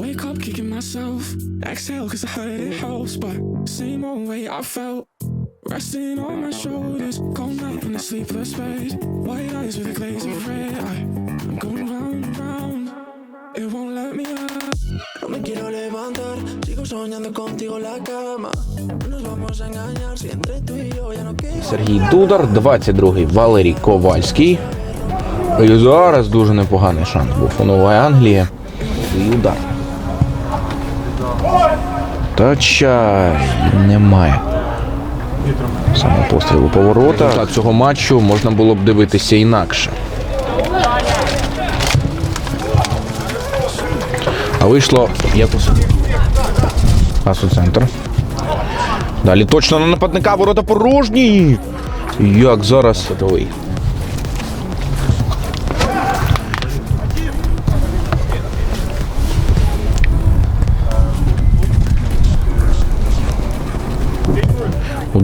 Wake up, kicking myself. Exhale, cause I heard it helps. But same old way I felt. Resting on my shoulders. Cold night in a sleepless bed. White eyes with a glaze of red. I, I'm going round and round. It won't let me out. No me quiero levantar, sigo soñando contigo la cama. Nos vamos a engañar si entre tú y yo ya no queda. Сергій Дудар, 22-й Валерій Ковальський. І зараз дуже непоганий шанс був у Нової Англії. І удар. Та немає. Саме пострілу поворота. Так, цього матчу можна було б дивитися інакше. А вийшло якось. Пас у центр. Далі точно на нападника ворота порожні. Як зараз садовий.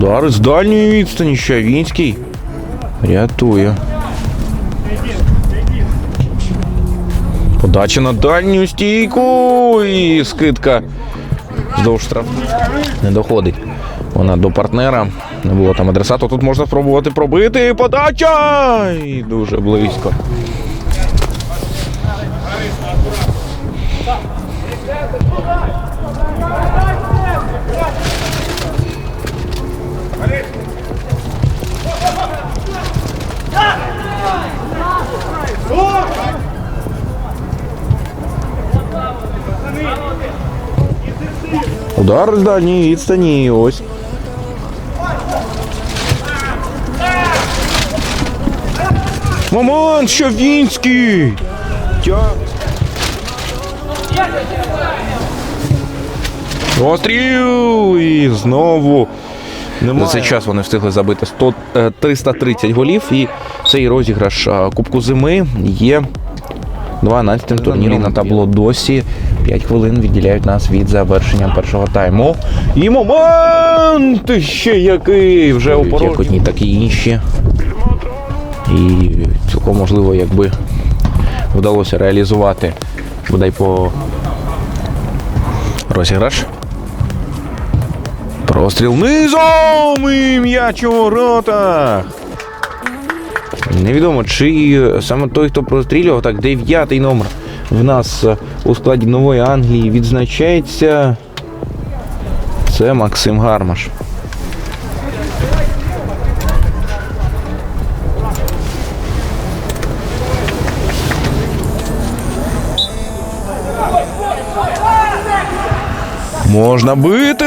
Удар з дальньої відстані. Щавінський. Рятує. Подача на дальню стійку. І скидка вздовж штраф. Не доходить. Вона до партнера. Не було там адресату. Тут можна спробувати пробити. Подача! І дуже близько. Удар з дальньої відстані. Ось. Момент, Щавінський! Тя... Постріл! І знову. За цей час вони встигли забити 100, е, 330 голів, і цей розіграш е, Кубку зими є 12-тим турніром на табло досі. 5 хвилин відділяють нас від завершення першого тайму. І момент ще який вже у Як одні, так і інші. І цілком можливо, якби вдалося реалізувати бодай по розіграш. Простріл низом і м'яч у воротах. Невідомо, чи саме той, хто прострілював, так, дев'ятий номер в нас е, у складі Нової Англії відзначається. Це Максим Гармаш. Можна бити!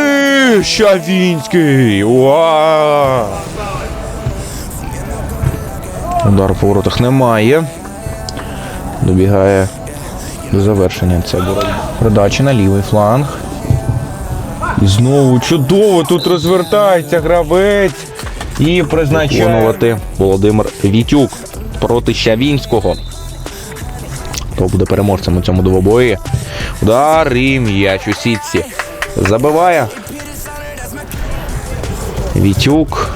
Щавінський! Уа! Удар по воротах немає. Добігає завершення ця боротьба. Передача на лівий фланг. І знову чудово тут розвертається гравець. І призначає виконувати Володимир Вітюк проти Щавінського. Хто буде переможцем у цьому двобої? Удар і м'яч у сітці. Забиває. Вітюк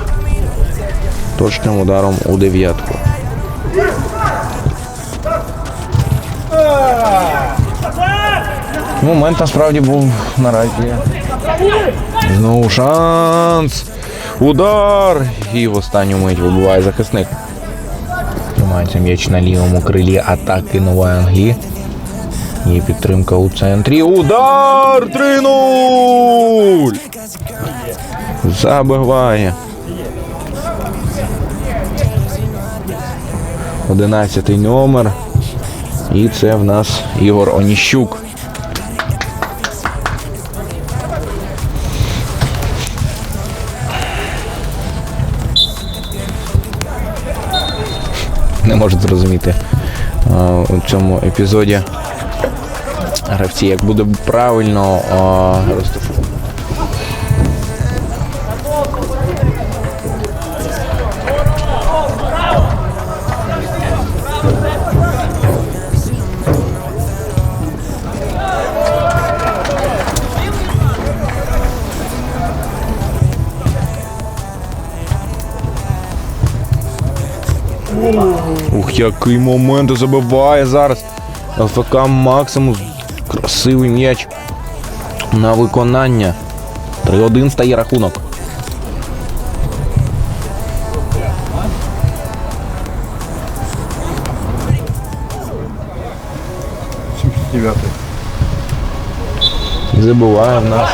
точним ударом у дев'ятку. Момент насправді був наразі. Знову шанс. Удар. І в останню мить вибиває захисник. Тримається м'яч на лівому крилі атаки Нової Англії. Є підтримка у центрі. Удар! 3-0! Забиває. Одинадцятий номер. І це в нас Ігор Оніщук. Не можу зрозуміти у цьому епізоді гравці, як буде правильно розташувати. Ух, який момент забиває зараз. ЛФК Максимус Красивий м'яч на виконання. 3-1 стає рахунок. І забиває в нас.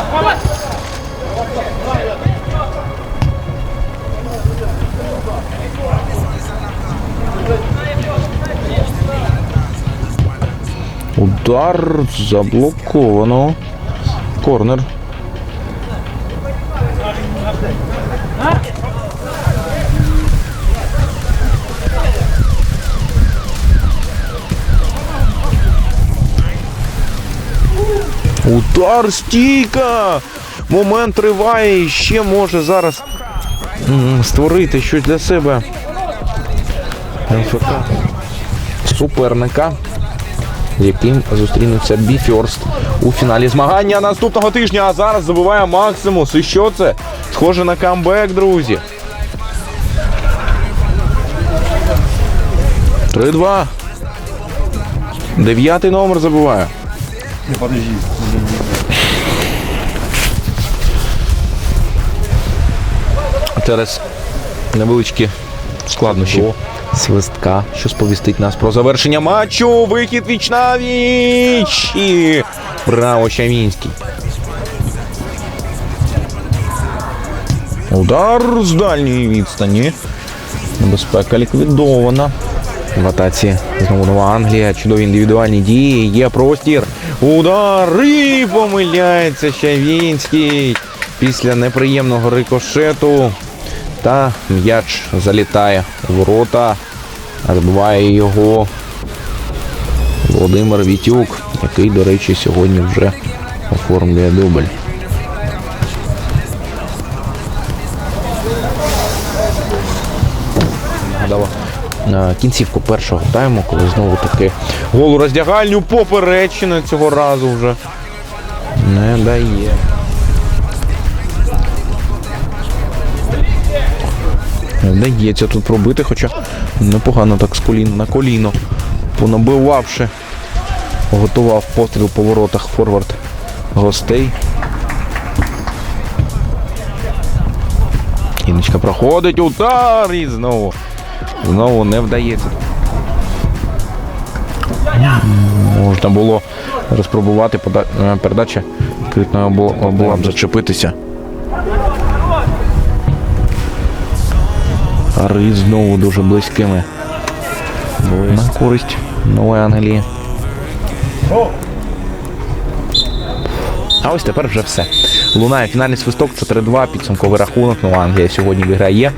Удар заблоковано. Корнер. Удар стійка! Момент триває і ще може зараз створити щось для себе. МФК суперника, з яким зустрінуться Біфьорст у фіналі змагання наступного тижня. А зараз забиває Максимус. І що це? Схоже на камбек, друзі. 3-2. Дев'ятий номер забиває. Через невеличкі складнощі свистка, що сповістить нас про завершення матчу. Вихід віч на віч. І Браво, Чамінський. Удар з дальньої відстані. Небезпека ліквідована. В атаці знову Нова Англія. Чудові індивідуальні дії. Є простір. Удар і помиляється Щавінський. Після неприємного рикошету. Та м'яч залітає у ворота. А Забиває його Володимир Вітюк, який, до речі, сьогодні вже оформлює дубль. Кінцівку першого тайму, коли знову таки гол у роздягальню поперечини цього разу вже не дає. Не Вдається тут пробити, хоча непогано так з колін на коліно. Понабивавши, готував постріл по воротах форвард гостей. Іночка проходить, удар і знову. Знову не вдається. Можна було розпробувати е, передача. Була б зачепитися. Ари знову дуже близькими. Були на користь Нової Англії. А ось тепер вже все. Лунає фінальний свисток 4-2, підсумковий рахунок. Нова Англія сьогодні виграє.